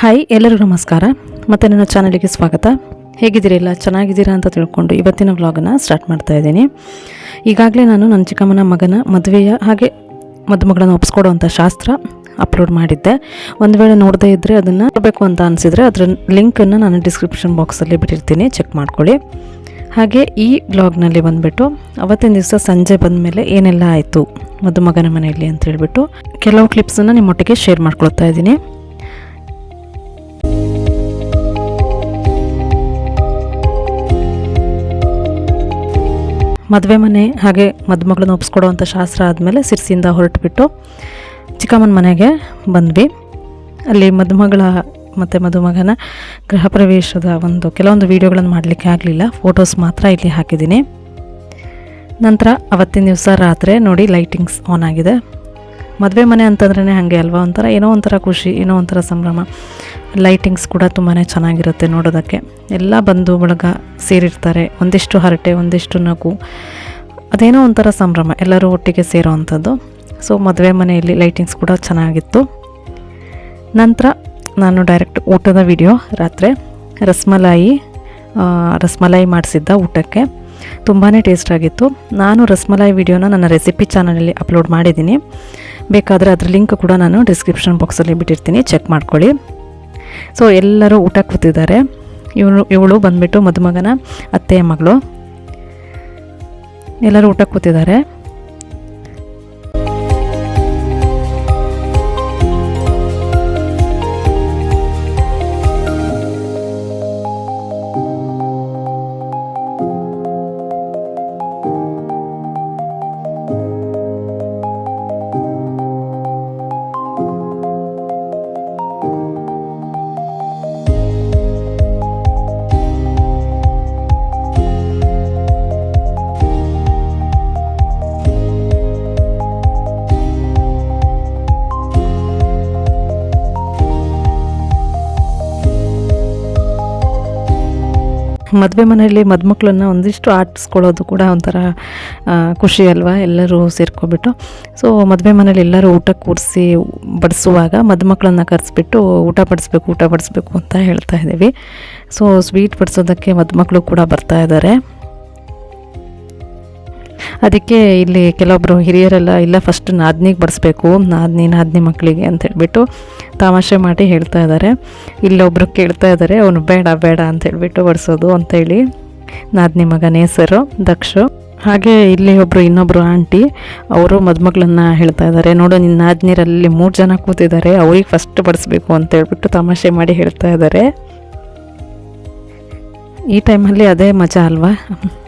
Hi ಎಲ್ಲರಿಗೂ ನಮಸ್ಕಾರ. ಮತ್ತು ನನ್ನ ಚಾನಲಿಗೆ ಸ್ವಾಗತ. ಹೇಗಿದ್ದೀರಿಲ್ಲ ಚೆನ್ನಾಗಿದ್ದೀರಾ ಅಂತ ತಿಳ್ಕೊಂಡು ಇವತ್ತಿನ ವ್ಲಾಗನ್ನು ಸ್ಟಾರ್ಟ್ ಮಾಡ್ತಾ ಇದ್ದೀನಿ. ಈಗಾಗಲೇ ನಾನು ನನ್ನ ಚಿಕ್ಕಮ್ಮನ ಮಗನ ಮದುವೆಯ ಹಾಗೆ ಮದುಮಗಳನ್ನು ಒಪ್ಸ್ಕೊಡುವಂಥ ಶಾಸ್ತ್ರ ಅಪ್ಲೋಡ್ ಮಾಡಿದ್ದೆ. ಒಂದು ವೇಳೆ ನೋಡದೇ ಇದ್ದರೆ ಅದನ್ನು ನೋಡಬೇಕು ಅಂತ ಅನಿಸಿದರೆ ಅದರ ಲಿಂಕನ್ನು ನಾನು ಡಿಸ್ಕ್ರಿಪ್ಷನ್ ಬಾಕ್ಸಲ್ಲಿ ಬಿಟ್ಟಿರ್ತೀನಿ. ಚೆಕ್ ಮಾಡ್ಕೊಳ್ಳಿ. ಹಾಗೆ ಈ ಬ್ಲಾಗ್ನಲ್ಲಿ ಬಂದುಬಿಟ್ಟು ಅವತ್ತಿನ ದಿವಸ ಸಂಜೆ ಬಂದ ಮೇಲೆ ಏನೆಲ್ಲ ಆಯಿತು ಮದುಮಗನ ಮನೆಯಲ್ಲಿ ಅಂತ ಹೇಳಿಬಿಟ್ಟು ಕೆಲವು ಕ್ಲಿಪ್ಸನ್ನು ನಿಮ್ಮೊಟ್ಟಿಗೆ ಶೇರ್ ಮಾಡ್ಕೊಳ್ತಾ ಇದ್ದೀನಿ. ಮದುವೆ ಮನೆ ಹಾಗೆ ಮದುಮಗಳನ್ನ ಒಪ್ಪಿಸ್ಕೊಡುವಂಥ ಶಾಸ್ತ್ರ ಆದಮೇಲೆ ಸಿರ್ಸಿಯಿಂದ ಹೊರಟುಬಿಟ್ಟು ಚಿಕ್ಕಮ್ಮನ ಮನೆಗೆ ಬಂದ್ವಿ. ಅಲ್ಲಿ ಮದುಮಗಳ ಮತ್ತು ಮದುಮಗನ ಗೃಹ ಪ್ರವೇಶದ ಒಂದು ಕೆಲವೊಂದು ವೀಡಿಯೋಗಳನ್ನು ಮಾಡಲಿಕ್ಕೆ ಆಗಲಿಲ್ಲ. ಫೋಟೋಸ್ ಮಾತ್ರ ಇಲ್ಲಿ ಹಾಕಿದ್ದೀನಿ. ನಂತರ ಅವತ್ತಿನ ದಿವಸ ರಾತ್ರಿ ನೋಡಿ ಲೈಟಿಂಗ್ಸ್ ಆನ್ ಆಗಿದೆ. ಮದುವೆ ಮನೆ ಅಂತಂದ್ರೇ ಹಾಗೆ ಅಲ್ವಾ? ಒಂಥರ ಏನೋ ಒಂಥರ ಖುಷಿ, ಏನೋ ಒಂಥರ ಸಂಭ್ರಮ. ಲೈಟಿಂಗ್ಸ್ ಕೂಡ ತುಂಬಾ ಚೆನ್ನಾಗಿರುತ್ತೆ ನೋಡೋದಕ್ಕೆ. ಎಲ್ಲ ಬಂಧು ಬಳಗ ಸೇರಿರ್ತಾರೆ. ಒಂದಿಷ್ಟು ಹರಟೆ, ಒಂದಿಷ್ಟು ನಗು. ಅದೇನೋ ಒಂಥರ ಸಂಭ್ರಮ, ಎಲ್ಲರೂ ಒಟ್ಟಿಗೆ ಸೇರೋವಂಥದ್ದು ಸೊ ಮದುವೆ ಮನೆಯಲ್ಲಿ ಲೈಟಿಂಗ್ಸ್ ಕೂಡ ಚೆನ್ನಾಗಿತ್ತು. ನಂತರ ನಾನು ಡೈರೆಕ್ಟ್ ಊಟದ ವಿಡಿಯೋ ರಾತ್ರಿ ರಸ್ಮಲಾಯಿ ರಸ್ಮಲಾಯಿ ಮಾಡಿಸಿದ್ದ ಊಟಕ್ಕೆ. ತುಂಬಾ ಟೇಸ್ಟಾಗಿತ್ತು ನಾನು ರಸ್ಮಲಾಯಿ ವಿಡಿಯೋನ ನನ್ನ ರೆಸಿಪಿ ಚಾನಲಲ್ಲಿ ಅಪ್ಲೋಡ್ ಮಾಡಿದ್ದೀನಿ. ಬೇಕಾದರೆ ಅದರ ಲಿಂಕ್ ಕೂಡ ನಾನು ಡಿಸ್ಕ್ರಿಪ್ಷನ್ ಬಾಕ್ಸಲ್ಲಿ ಬಿಟ್ಟಿರ್ತೀನಿ. ಚೆಕ್ ಮಾಡ್ಕೊಳ್ಳಿ. ಸೊ ಎಲ್ಲರೂ ಊಟ ಕೂತಿದ್ದಾರೆ. ಇವಳು ಇವಳು ಬಂದುಬಿಟ್ಟು ಮದುಮಗನ ಅತ್ತೆಯ ಮಗಳು. ಎಲ್ಲರೂ ಊಟ ಕೂತಿದ್ದಾರೆ. ಮದುವೆ ಮನೆಯಲ್ಲಿ ಮದುಮಕ್ಳನ್ನ ಒಂದಿಷ್ಟು ಆಟಿಸ್ಕೊಳ್ಳೋದು ಕೂಡ ಒಂಥರ ಖುಷಿ ಅಲ್ವಾ? ಎಲ್ಲರೂ ಸೇರ್ಕೊಬಿಟ್ಟು ಸೊ ಮದುವೆ ಮನೇಲಿ ಎಲ್ಲರೂ ಊಟ ಕೂರಿಸಿ ಬಡಿಸುವಾಗ ಮದುಮಕ್ಳನ್ನ ಕರೆಸ್ಬಿಟ್ಟು ಊಟ ಬಡಿಸ್ಬೇಕು ಊಟ ಬಡಿಸ್ಬೇಕು ಅಂತ ಹೇಳ್ತಾ ಇದ್ದೀವಿ. ಸೊ ಸ್ವೀಟ್ ಬಡಿಸೋದಕ್ಕೆ ಮದುಮಕ್ಳು ಕೂಡ ಬರ್ತಾ ಇದ್ದಾರೆ. ಅದಕ್ಕೆ ಇಲ್ಲಿ ಕೆಲವೊಬ್ಬರು ಹಿರಿಯರೆಲ್ಲ, ಇಲ್ಲ ಫಸ್ಟ್ ನಾದ್ನಿಗೆ ಬಡಿಸ್ಬೇಕು, ನಾದ್ನಿ ನಾದ್ನಿ ಮಕ್ಕಳಿಗೆ ಅಂತ ಹೇಳಿಬಿಟ್ಟು ತಮಾಷೆ ಮಾಡಿ ಹೇಳ್ತಾ ಇದ್ದಾರೆ ಇಲ್ಲೊಬ್ರು ಕೇಳ್ತಾ ಇದ್ದಾರೆ ಅವನು ಬೇಡ ಬೇಡ ಅಂತ ಹೇಳಿಬಿಟ್ಟು ಬಡಿಸೋದು ಅಂತೇಳಿ ನಾದ್ನಿ ಮಗನ ಹೆಸರು ದಕ್ಷು. ಹಾಗೆ ಇಲ್ಲಿ ಒಬ್ಬರು ಇನ್ನೊಬ್ಬರು ಆಂಟಿ, ಅವರು ಮದುಮಗಳನ್ನ ಹೇಳ್ತಾ ಇದ್ದಾರೆ ನೋಡು ನಿನ್ನ ನಾದ್ನೀರಲ್ಲಿ ಮೂರು ಜನ ಕೂತಿದ್ದಾರೆ ಅವ್ರಿಗೆ ಫಸ್ಟ್ ಬಡಿಸ್ಬೇಕು ಅಂತ ಹೇಳ್ಬಿಟ್ಟು ತಮಾಷೆ ಮಾಡಿ ಹೇಳ್ತಾ ಇದ್ದಾರೆ ಈ ಟೈಮಲ್ಲಿ ಅದೇ ಮಜಾ ಅಲ್ವಾ?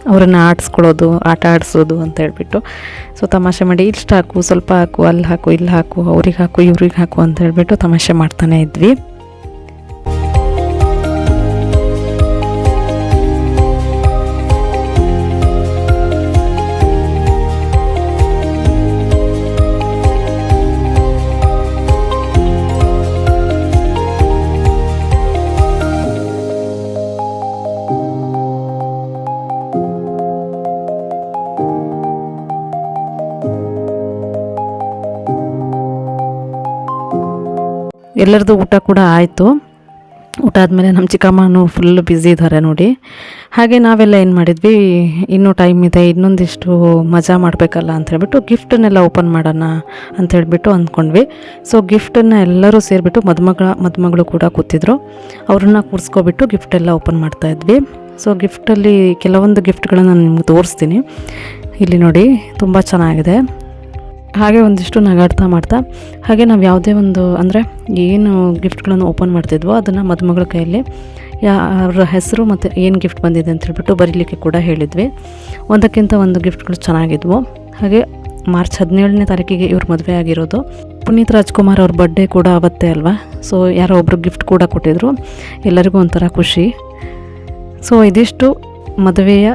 ಅವರನ್ನು ಆಡಿಸ್ಕೊಳ್ಳೋದು, ಆಟ ಆಡಿಸೋದು ಅಂತ ಹೇಳ್ಬಿಟ್ಟು. ಸೊ ತಮಾಷೆ ಮಾಡಿ ಇಷ್ಟು ಹಾಕು, ಸ್ವಲ್ಪ ಹಾಕು, ಅಲ್ಲಿ ಹಾಕು, ಇಲ್ಲಿ ಹಾಕು, ಅವ್ರಿಗೆ ಹಾಕು, ಇವ್ರಿಗೆ ಹಾಕು ಅಂತ ಹೇಳ್ಬಿಟ್ಟು ತಮಾಷೆ ಮಾಡ್ತಾನೆ ಇದ್ವಿ. ಎಲ್ಲರದ್ದು ಊಟ ಕೂಡ ಆಯಿತು. ಊಟ ಆದಮೇಲೆ ನಮ್ಮ ಚಿಕ್ಕಮ್ಮನೂ ಫುಲ್ ಬ್ಯುಸಿ ಇದ್ದಾರೆ ನೋಡಿ. ಹಾಗೆ ನಾವೆಲ್ಲ ಏನು ಮಾಡಿದ್ವಿ, ಇನ್ನೂ ಟೈಮ್ ಇದೆ, ಇನ್ನೊಂದಿಷ್ಟು ಮಜಾ ಮಾಡಬೇಕಲ್ಲ ಅಂತ ಹೇಳ್ಬಿಟ್ಟು ಗಿಫ್ಟನ್ನೆಲ್ಲ ಓಪನ್ ಮಾಡೋಣ ಅಂತ ಹೇಳಿಬಿಟ್ಟು ಅಂದ್ಕೊಂಡ್ವಿ. ಸೊ ಗಿಫ್ಟನ್ನು ಎಲ್ಲರೂ ಸೇರಿಬಿಟ್ಟು ಮದುಮಗಳ, ಮದುಮಗಳು ಕೂಡ ಕೂತಿದ್ರು. ಅವ್ರನ್ನ ಕೂರಿಸ್ಕೊಬಿಟ್ಟು ಗಿಫ್ಟೆಲ್ಲ ಓಪನ್ ಮಾಡ್ತಾ ಇದ್ವಿ. ಸೊ ಗಿಫ್ಟಲ್ಲಿ ಕೆಲವೊಂದು ಗಿಫ್ಟ್ಗಳನ್ನು ನಾನು ನಿಮ್ಗೆ ತೋರಿಸ್ತೀನಿ. ಇಲ್ಲಿ ನೋಡಿ, ತುಂಬ ಚೆನ್ನಾಗಿದೆ. ಹಾಗೆ ಒಂದಿಷ್ಟು ನಗಾಡ್ತಾ ಮಾಡ್ತಾ. ಹಾಗೆ ನಾವು ಯಾವುದೇ ಒಂದು, ಅಂದರೆ ಏನು ಗಿಫ್ಟ್ಗಳನ್ನು ಓಪನ್ ಮಾಡ್ತಿದ್ವೋ ಅದನ್ನು ಮದುಮಗಳ ಕೈಯಲ್ಲಿ, ಯಾ, ಅವ್ರ ಹೆಸರು ಮತ್ತು ಏನು ಗಿಫ್ಟ್ ಬಂದಿದೆ ಅಂತ ಹೇಳ್ಬಿಟ್ಟು ಬರೀಲಿಕ್ಕೆ ಕೂಡ ಹೇಳಿದ್ವಿ. ಒಂದಕ್ಕಿಂತ ಒಂದು ಗಿಫ್ಟ್ಗಳು ಚೆನ್ನಾಗಿದ್ವು. ಹಾಗೆ ಮಾರ್ಚ್ ಹದಿನೇಳನೇ ತಾರೀಕಿಗೆ ಇವ್ರ ಮದುವೆ ಆಗಿರೋದು. ಪುನೀತ್ ರಾಜ್ಕುಮಾರ್ ಅವ್ರ ಬರ್ಡೇ ಕೂಡ ಅವತ್ತೇ ಅಲ್ವಾ? ಸೊ ಯಾರೋ ಒಬ್ಬರು ಗಿಫ್ಟ್ ಕೂಡ ಕೊಟ್ಟಿದ್ರು. ಎಲ್ಲರಿಗೂ ಒಂಥರ ಖುಷಿ. ಸೊ ಇದಿಷ್ಟು ಮದುವೆಯ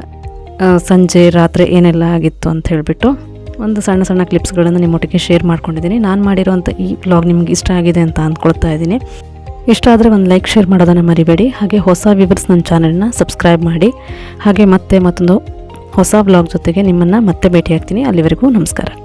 ಸಂಜೆ, ರಾತ್ರಿ ಏನೆಲ್ಲ ಆಗಿತ್ತು ಅಂತ ಹೇಳಿಬಿಟ್ಟು. ಒಂದು ಸಣ್ಣ ಸಣ್ಣ ಕ್ಲಿಪ್ಸ್ಗಳನ್ನು ನಿಮ್ಮೊಟ್ಟಿಗೆ ಶೇರ್ ಮಾಡ್ಕೊಂಡಿದ್ದೀನಿ. ನಾನು ಮಾಡಿರೋಂಥ ಈ ವ್ಲಾಗ್ ನಿಮ್ಗೆ ಇಷ್ಟ ಆಗಿದೆ ಅಂತ ಅಂದ್ಕೊಳ್ತಾ ಇದ್ದೀನಿ. ಇಷ್ಟ ಆದರೆ ಒಂದು ಲೈಕ್ ಶೇರ್ ಮಾಡೋದನ್ನು ಮರಿಬೇಡಿ. ಹಾಗೆ ಹೊಸ ವಿವರ್ಸ್ ನನ್ನ ಚಾನಲ್ನ ಸಬ್ಸ್ಕ್ರೈಬ್ ಮಾಡಿ. ಹಾಗೆ ಮತ್ತೆ ಮತ್ತೊಂದು ಹೊಸ ವ್ಲಾಗ್ ಜೊತೆಗೆ ನಿಮ್ಮನ್ನು ಮತ್ತೆ ಭೇಟಿಯಾಗ್ತೀನಿ. ಅಲ್ಲಿವರೆಗೂ ನಮಸ್ಕಾರ.